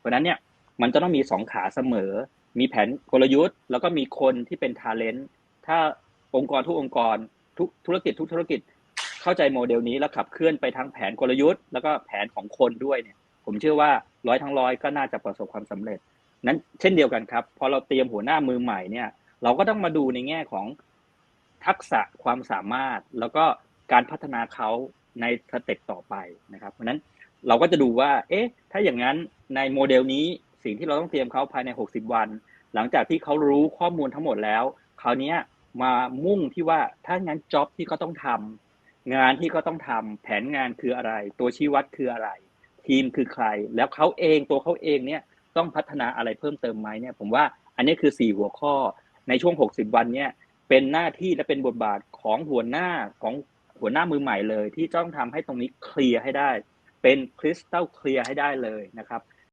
เพราะนั้นเนี่ยมันจะต้องมีสองขาเสมอ มีแผนกลยุทธ์ แล้วก็มีคนที่เป็นทาเลนต์ถ้าองค์กรทุกองค์กรทุกธุรกิจทุกธุรกิจเข้าใจโมเดลนี้แล้วขับเคลื่อนไปทั้งแผนกลยุทธ์ แล้วก็แผนของคนด้วยเนี่ย ผมเชื่อว่าร้อยทั้งร้อยก็น่าจะประสบความสำเร็จ นั้นเช่นเดียวกันครับ พอเราเตรียมหัวหน้ามือใหม่เนี่ย เราก็ต้องมาดูในแง่ของทักษะความสามารถแล้วก็การพัฒนาเขาในสเต็ปต่อไปนะครับ เพราะนั้น เราก็จะดูว่า เอ๊ะ ถ้าอย่างนั้นในโมเดลนี้สิ่งที่เราต้องเตรียมเขาภายใน 60 วัน หลังจากที่เขารู้ข้อมูลทั้งหมดแล้วคราวนี้มามุ่งที่ว่าถ้างั้นจ็อบที่เขาต้องทำงานที่เขาต้องทำแผนงานคืออะไร ตัวชี้วัดคืออะไร ทีมคือใคร แล้วเขาเองตัวเขาเองเนี่ยต้องพัฒนาอะไรเพิ่มเติมไหมเนี่ย ผมว่าอันนี้คือ 4 หัวข้อในช่วง 60 วันเนี่ยเป็นหน้าที่และเป็นบทบาทของหัวหน้าของหัวหน้ามือใหม่เลย ที่ต้องทำให้ตรงนี้เคลียร์ให้ได้ เป็นคริสตัลเคลียร์ให้ได้เลยนะครับ